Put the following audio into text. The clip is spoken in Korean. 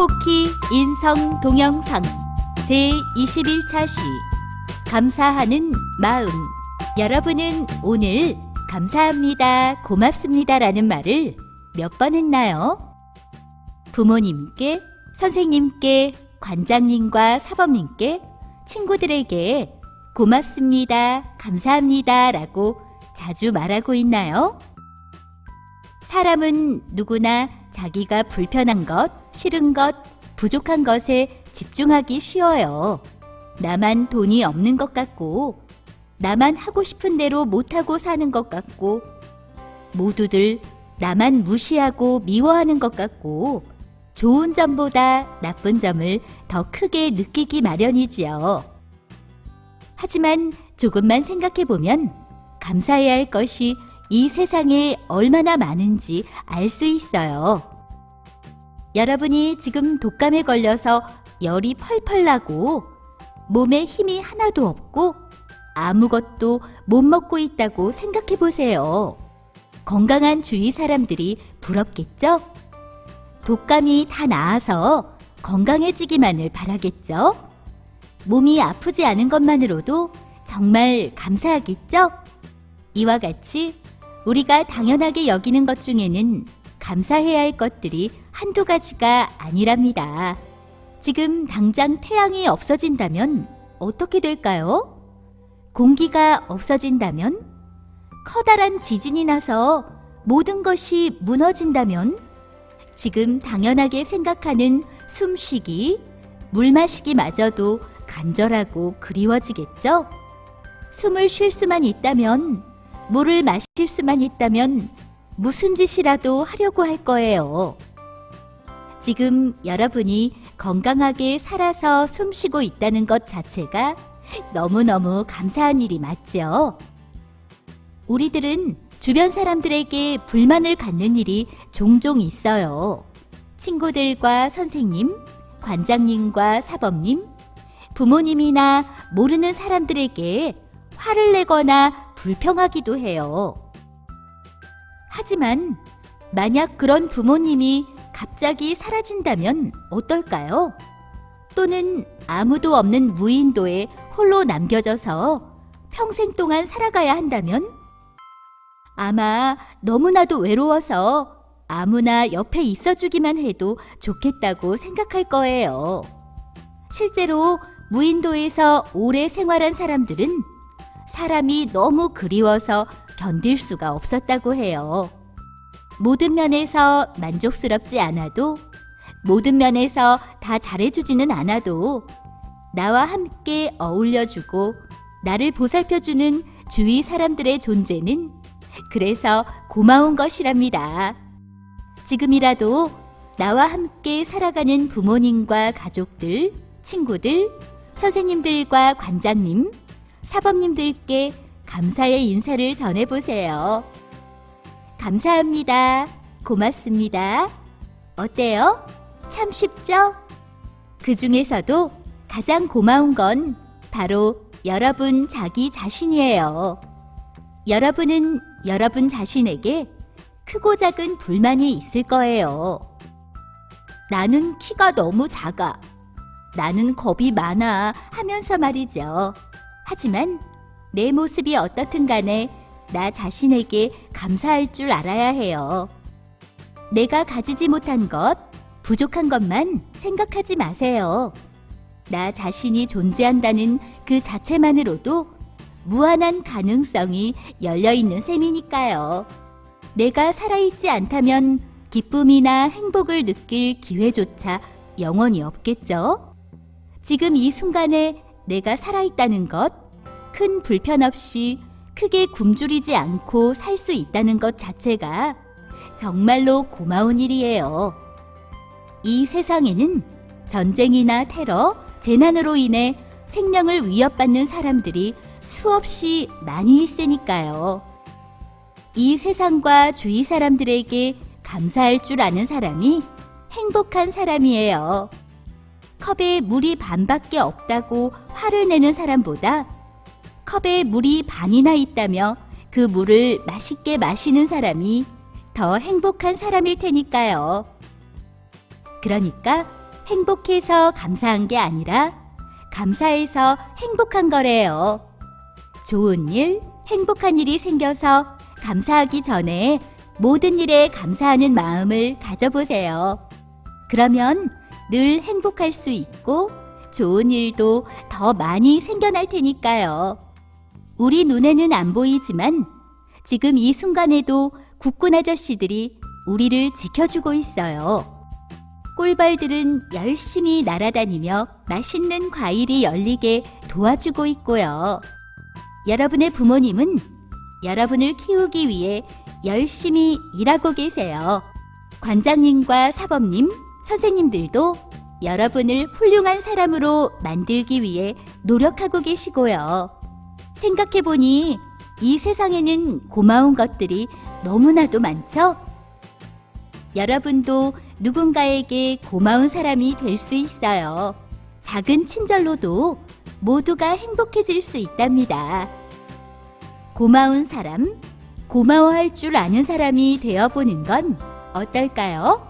포키 인성 동영상 제21차 시 감사하는 마음 여러분은 오늘 감사합니다, 고맙습니다 라는 말을 몇 번 했나요? 부모님께, 선생님께, 관장님과 사범님께, 친구들에게 고맙습니다, 감사합니다 라고 자주 말하고 있나요? 사람은 누구나 자기가 불편한 것, 싫은 것, 부족한 것에 집중하기 쉬워요. 나만 돈이 없는 것 같고, 나만 하고 싶은 대로 못하고 사는 것 같고, 모두들 나만 무시하고 미워하는 것 같고, 좋은 점보다 나쁜 점을 더 크게 느끼기 마련이지요. 하지만 조금만 생각해 보면 감사해야 할 것이 이 세상에 얼마나 많은지 알 수 있어요. 여러분이 지금 독감에 걸려서 열이 펄펄 나고 몸에 힘이 하나도 없고 아무것도 못 먹고 있다고 생각해 보세요. 건강한 주위 사람들이 부럽겠죠? 독감이 다 나아서 건강해지기만을 바라겠죠? 몸이 아프지 않은 것만으로도 정말 감사하겠죠? 이와 같이 우리가 당연하게 여기는 것 중에는 감사해야 할 것들이 한두 가지가 아니랍니다. 지금 당장 태양이 없어진다면 어떻게 될까요? 공기가 없어진다면? 커다란 지진이 나서 모든 것이 무너진다면? 지금 당연하게 생각하는 숨쉬기, 물 마시기 마저도 간절하고 그리워지겠죠? 숨을 쉴 수만 있다면, 물을 마실 수만 있다면 무슨 짓이라도 하려고 할 거예요. 지금 여러분이 건강하게 살아서 숨 쉬고 있다는 것 자체가 너무너무 감사한 일이 맞죠? 우리들은 주변 사람들에게 불만을 갖는 일이 종종 있어요. 친구들과 선생님, 관장님과 사범님, 부모님이나 모르는 사람들에게 화를 내거나 불평하기도 해요. 하지만 만약 그런 부모님이 갑자기 사라진다면 어떨까요? 또는 아무도 없는 무인도에 홀로 남겨져서 평생 동안 살아가야 한다면? 아마 너무나도 외로워서 아무나 옆에 있어주기만 해도 좋겠다고 생각할 거예요. 실제로 무인도에서 오래 생활한 사람들은 사람이 너무 그리워서 견딜 수가 없었다고 해요. 모든 면에서 만족스럽지 않아도 모든 면에서 다 잘해주지는 않아도 나와 함께 어울려주고 나를 보살펴주는 주위 사람들의 존재는 그래서 고마운 것이랍니다. 지금이라도 나와 함께 살아가는 부모님과 가족들, 친구들, 선생님들과 관장님, 사범님들께 감사의 인사를 전해보세요. 감사합니다. 고맙습니다. 어때요? 참 쉽죠? 그 중에서도 가장 고마운 건 바로 여러분 자기 자신이에요. 여러분은 여러분 자신에게 크고 작은 불만이 있을 거예요. 나는 키가 너무 작아. 나는 겁이 많아 하면서 말이죠. 하지만 내 모습이 어떻든 간에 나 자신에게 감사할 줄 알아야 해요. 내가 가지지 못한 것, 부족한 것만 생각하지 마세요. 나 자신이 존재한다는 그 자체만으로도 무한한 가능성이 열려 있는 셈이니까요. 내가 살아있지 않다면 기쁨이나 행복을 느낄 기회조차 영원히 없겠죠? 지금 이 순간에 내가 살아있다는 것, 큰 불편 없이 크게 굶주리지 않고 살 수 있다는 것 자체가 정말로 고마운 일이에요. 이 세상에는 전쟁이나 테러, 재난으로 인해 생명을 위협받는 사람들이 수없이 많이 있으니까요. 이 세상과 주위 사람들에게 감사할 줄 아는 사람이 행복한 사람이에요. 컵에 물이 반밖에 없다고 화를 내는 사람보다 컵에 물이 반이나 있다며 그 물을 맛있게 마시는 사람이 더 행복한 사람일 테니까요. 그러니까 행복해서 감사한 게 아니라 감사해서 행복한 거래요. 좋은 일, 행복한 일이 생겨서 감사하기 전에 모든 일에 감사하는 마음을 가져보세요. 그러면 늘 행복할 수 있고 좋은 일도 더 많이 생겨날 테니까요. 우리 눈에는 안 보이지만 지금 이 순간에도 국군 아저씨들이 우리를 지켜주고 있어요. 꿀벌들은 열심히 날아다니며 맛있는 과일이 열리게 도와주고 있고요. 여러분의 부모님은 여러분을 키우기 위해 열심히 일하고 계세요. 관장님과 사범님, 선생님들도 여러분을 훌륭한 사람으로 만들기 위해 노력하고 계시고요. 생각해보니 이 세상에는 고마운 것들이 너무나도 많죠? 여러분도 누군가에게 고마운 사람이 될 수 있어요. 작은 친절로도 모두가 행복해질 수 있답니다. 고마운 사람, 고마워할 줄 아는 사람이 되어보는 건 어떨까요?